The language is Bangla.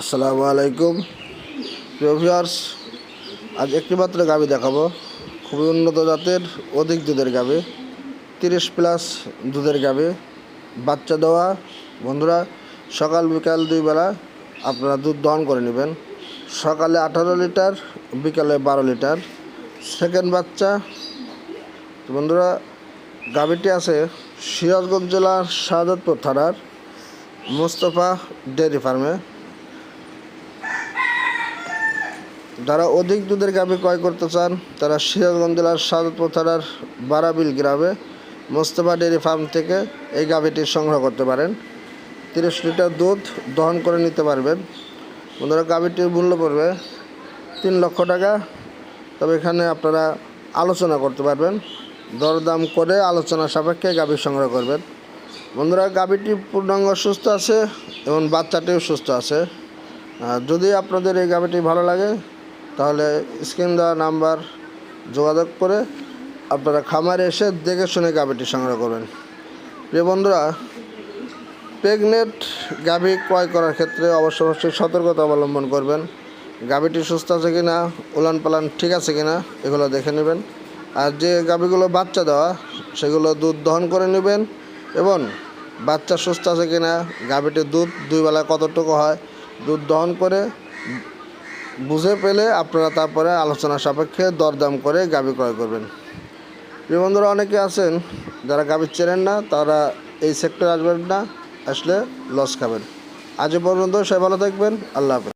আসসালামু আলাইকুম। ভিউয়ার্স আজ একটি মাত্র গাবি দেখাবো। খুবই উন্নত জাতের, অধিক দুধের গাবি। তিরিশ প্লাস দুধের গাবি। বাচ্চা দেওয়া। বন্ধুরা, সকাল, বিকাল দুই বেলা আপনারা দুধ দহন করে নেবেন। সকালে আঠারো লিটার, বিকালে বারো লিটার। সেকেন্ড বাচ্চা। বন্ধুরা, গাবিটি আছে সিরাজগঞ্জ জেলার শাহাদতপুর থানার মোস্তফা ডেয়ারি ফার্মে। যারা অধিক দুধের গাভী ক্রয় করতে চান, তারা সিরাজগঞ্জ জেলার সাদতপুর থানার বারাবিল গ্রামে মোস্তফা ডেয়ারি ফার্ম থেকে এই গাভীটি সংগ্রহ করতে পারেন। তিরিশ লিটার দুধ দহন করে নিতে পারবেন। বন্ধুরা, গাভীটির মূল্য পড়বে তিন লক্ষ টাকা। তবে এখানে আপনারা আলোচনা করতে পারবেন, দরদাম করে আলোচনা সাপেক্ষে গাভী সংগ্রহ করবেন। বন্ধুরা, গাভীটি পূর্ণাঙ্গ সুস্থ আছে এবং বাচ্চাটিও সুস্থ আছে। যদি আপনাদের এই গাভীটি ভালো লাগে তাহলে স্ক্রিন দেওয়া নাম্বার যোগাযোগ করে আপনারা খামারে এসে দেখে শুনে গাভীটি সংগ্রহ করবেন। প্রিয় বন্ধুরা প্রেগনেন্ট গাভী ক্রয় করার ক্ষেত্রে অবশ্য অবশ্যই সতর্কতা অবলম্বন করবেন। গাভীটি সুস্থ আছে কি না উলান পালান ঠিক আছে কি না এগুলো দেখে নেবেন। আর যে গাভীগুলো বাচ্চা দেওয়া, সেগুলো দুধ দহন করে নেবেন এবং বাচ্চা সুস্থ আছে কি না গাভীটির দুধ দুই বেলা কতটুকু হয়, দুধ দহন করে বুঝে পেলে আপনারা তারপরে আলোচনা সাপেক্ষে দরদাম করে গাবি ক্রয় করবেন। প্রিয় বন্ধুরা, অনেকে আছেন যারা গাবি চেনেন না, তারা এই সেক্টর আসবেন না, আসলে লস খাবেন। আজ পর্যন্ত সবাই ভালো থাকবেন, আল্লাহ হাফেজ।